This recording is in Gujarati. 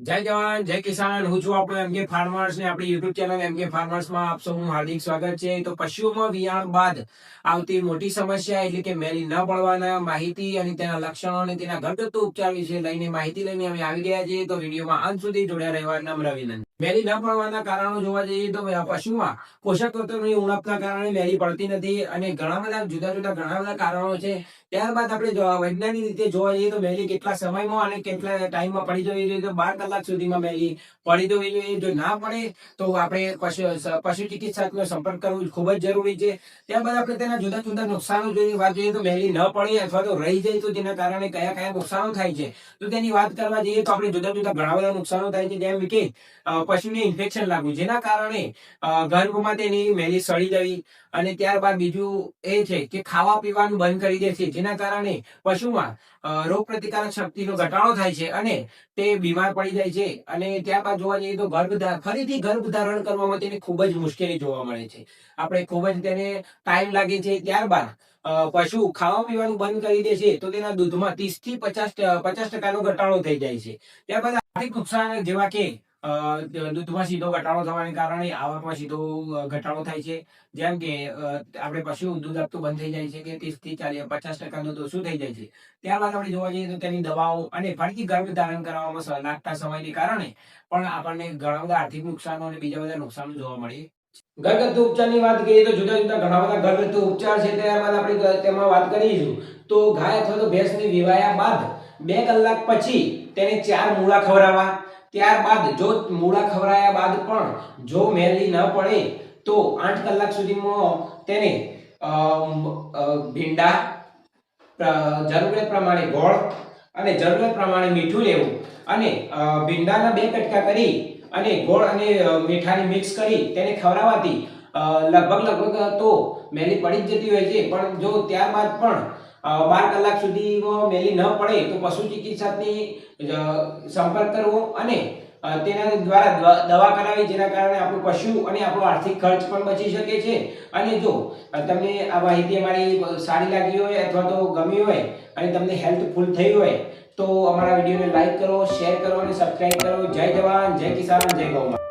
જય જવાન, જય કિસાન. હું છું આપણો એમકે ફાર્મર્સ ને આપણી યુટ્યુબ ચેનલ એમકે ફાર્મર્સમાં આપ સૌનું હાર્દિક સ્વાગત છે. તો પશુઓમાં વિયાણ બાદ આવતી મોટી સમસ્યા એટલે કે મેલી ન પડવાના માહિતી અને તેના લક્ષણો અને તેના ઘરગથ્થુ ઉપચાર વિશે લઈને માહિતી લઈને અમે આવી ગયા છીએ. તો વિડીયોમાં અંત સુધી જોડ્યા રહેવા નમ્ર વિનંતી. મેલી ન પડવાના કારણો જોવા જઈએ તો પશુમાં પોષક તત્વોની ઉણપના કારણે મેલી પડતી નથી અને ઘણા બધા જુદા જુદા ઘણા બધા કારણો છે. ત્યારબાદ આપણે વૈજ્ઞાનિક રીતે જોવા જઈએ તો મેલી કેટલા સમયમાં અને કેટલા ટાઈમમાં પડી જવી જોઈએ તો બાર કલાક સુધીમાં મેલી પડી જવી જોઈએ. જો ના પડે તો આપણે પશુ ચિકિત્સકનો સંપર્ક કરવો ખૂબ જ જરૂરી છે. ત્યારબાદ આપણે તેના જુદા જુદા નુકસાનો જોઈએ વાત જોઈએ તો મેલી ન પડે અથવા તો રહી જાય તો તેના કારણે કયા કયા નુકસાનો થાય છે. તો તેની વાત કરવા જઈએ તો આપણે જુદા જુદા ઘણા બધા નુકસાનો થાય છે, જેમ કે પશુને ઇન્ફેક્શન લાગવું, જેના કારણે ગર્ભમાં તેની મેલી સડી જવી અને ત્યારબાદ બીજું એ છે કે ખાવા પીવાનું બંધ કરી દે છે. જેના કારણે પશુમાં રોગ પ્રતિકારક શક્તિનો ઘટાડો થાય છે અને તે બીમાર પડી જાય છે. અને ત્યારબાદ જોવા જઈએ તો ગર્ભ ફરીથી ગર્ભ ધારણ કરવામાં તેને ખૂબ જ મુશ્કેલી જોવા મળે છે. આપણે ખૂબ જ તેને ટાઈમ લાગે છે. ત્યારબાદ પશુ ખાવા પીવાનું બંધ કરી દે છે તો તેના દૂધમાં ત્રીસથી પચાસ પચાસ ટકાનો ઘટાડો થઈ જાય છે. ત્યારબાદ આર્થિક નુકસાન જેવા કે દૂધમાં સીધો ઘટાડો થવાને કારણે આવકમાં સીધો ઘટાડો થાય છે. જેમ કે આપણે પશુ દૂધ આપતું બંધ થઈ જાય છે કે ત્રીસથી ચાલીસ, પચાસ ટકા દૂધ શું થઈ જાય છે? ત્યારબાદ આપણે જોવા જઈએ તો તેની દવાઓ અને ફરીથી ગર્ભ ધારણ કરવામાં લાગતા સમયને કારણે પણ આપણને ઘણા બધા આર્થિક નુકસાનો અને બીજા બધા નુકસાનો જોવા મળે. ઘરગથ્થુ ઉપચારની વાત કરીએ તો જુદા જુદા ઘણા બધા ઘરગથ્થુ ઉપચાર છે. ત્યારબાદ આપણે તેમાં વાત કરીશું તો ગાય અથવા તો ભેંસને વિવાયા બાદ બે કલાક પછી તેને ચાર મૂળા ખવડાવવા ત્યારબાદ જો મૂળા ખવડાયા બાદ પણ જો મેલી ન પડે, તો આઠ કલાક સુધીમાં તેને ભીંડા જરૂરિયાત પ્રમાણે ગોળ અને જરૂરિયાત પ્રમાણે મીઠું લેવું અને ભીંડાના બે કટકા કરી અને ગોળ અને મીઠાને મિક્સ કરી તેને ખવડાવવાથી લગભગ લગભગ તો મેલી પડી જ જતી હોય છે, પણ જો ત્યારબાદ પણ બાર કલાક સુધીમાં મેલી ન પડે તો પશુ ચિકિત્સકની સંપર્ક કરવો અને તેના દ્વારા દવા- કરાવી જેના કારણે આપણું પશુ અને આપણો આર્થિક ખર્ચ પણ બચી શકે છે. અને જો તમને આ માહિતી અમારી સારી લાગી હોય અથવા તો ગમી હોય અને તમને હેલ્પફુલ થઈ હોય તો અમારા વિડીયોને લાઈક કરો, શેર કરો અને સબસ્ક્રાઇબ કરો. જય જવાન, જય કિસાન, જય ગૌ માતા.